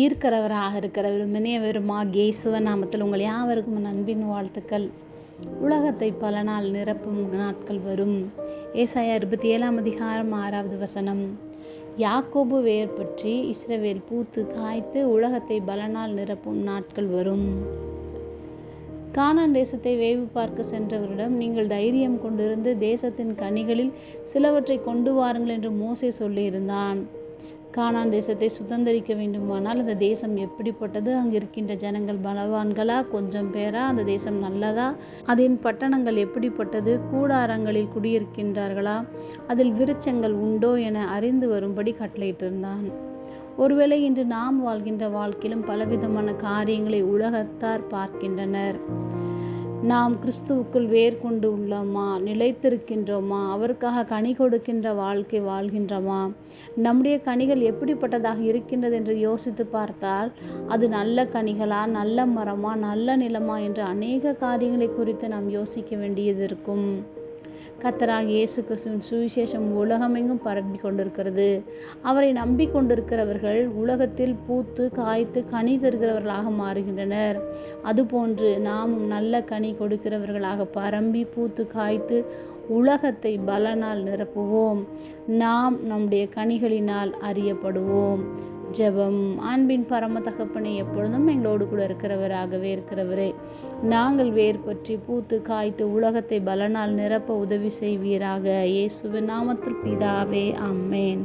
ஈர்க்கிறவராக இருக்கிறவர் மினியவருமா கேசுவ நாமத்தில் உங்கள் யாவருக்கும் நண்பின் அன்பின் வாழ்த்துக்கள். உலகத்தை பல நாள் நிரப்பும் நாட்கள் வரும். ஏசாயா இருபத்தி ஏழாம் அதிகாரம் ஆறாவது வசனம். யாக்கோபு வேர் பற்றி இஸ்ரவேல் பூத்து காய்த்து உலகத்தை பல நாள் நிரப்பும் நாட்கள் வரும். கானான் தேசத்தை வேவு பார்க்க சென்றவரிடம் நீங்கள் தைரியம் கொண்டிருந்து தேசத்தின் கனிகளில் சிலவற்றை கொண்டு வாருங்கள் என்று மோசே சொல்லியிருந்தான். கானான் தேசத்தை சுதந்திரிக்க வேண்டுமானால் அந்த தேசம் எப்படிப்பட்டது? அங்கே இருக்கின்ற ஜனங்கள் பலவான்களா? கொஞ்சம் பேரா? அந்த தேசம் நல்லதா? அதன் பட்டணங்கள் எப்படிப்பட்டது? கூடாரங்களில் குடியிருக்கின்றார்களா? அதில் விருச்சங்கள் உண்டோ என அறிந்து வரும்படி கட்டளையிட்டிருந்தான். ஒருவேளை இன்று நாம் வாழ்கின்ற வாழ்க்கையிலும் பலவிதமான காரியங்களை உலகத்தார் பார்க்கின்றனர். நாம் கிறிஸ்துவுக்குள் வேர் கொண்டு உள்ளோமா? நிலைத்திருக்கின்றோமா? அவருக்காக கனி கொடுக்கின்ற வாழ்க்கை வாழ்கின்றோமா? நம்முடைய கனிகள் எப்படிப்பட்டதாக இருக்கின்றது என்று யோசித்து பார்த்தால் அது நல்ல கனிகளா நல்ல மரமா நல்ல நிலமா என்ற அநேக காரியங்களை குறித்து நாம் யோசிக்க வேண்டியது இருக்கும். கத்தராக இயேசு கிறிஸ்துவின் சுவிசேஷம் உலகமெங்கும் பரப்பி கொண்டிருக்கிறது. அவரை நம்பிக்கொண்டிருக்கிறவர்கள் உலகத்தில் பூத்து காய்த்து கனி தருகிறவர்களாக மாறுகின்றனர். அதுபோன்று நாம் நல்ல கனி கொடுக்கிறவர்களாக பரம்பி பூத்து காய்த்து உலகத்தை பலனால் நிரப்புவோம். நாம் நம்முடைய கனிகளினால் அறியப்படுவோம். ஜெபம் அன்பின் பரம தகப்பனை எப்பொழுதும் எங்களோடு கூட இருக்கிறவராகவே இருக்கிறவரே. நாங்கள் வேர் பற்றி பூத்து காய்த்து உலகத்தை பலனால் நிரப்ப உதவி செய்வீராக. இயேசுவின் நாமத்தில் பிதாவே அம்மேன்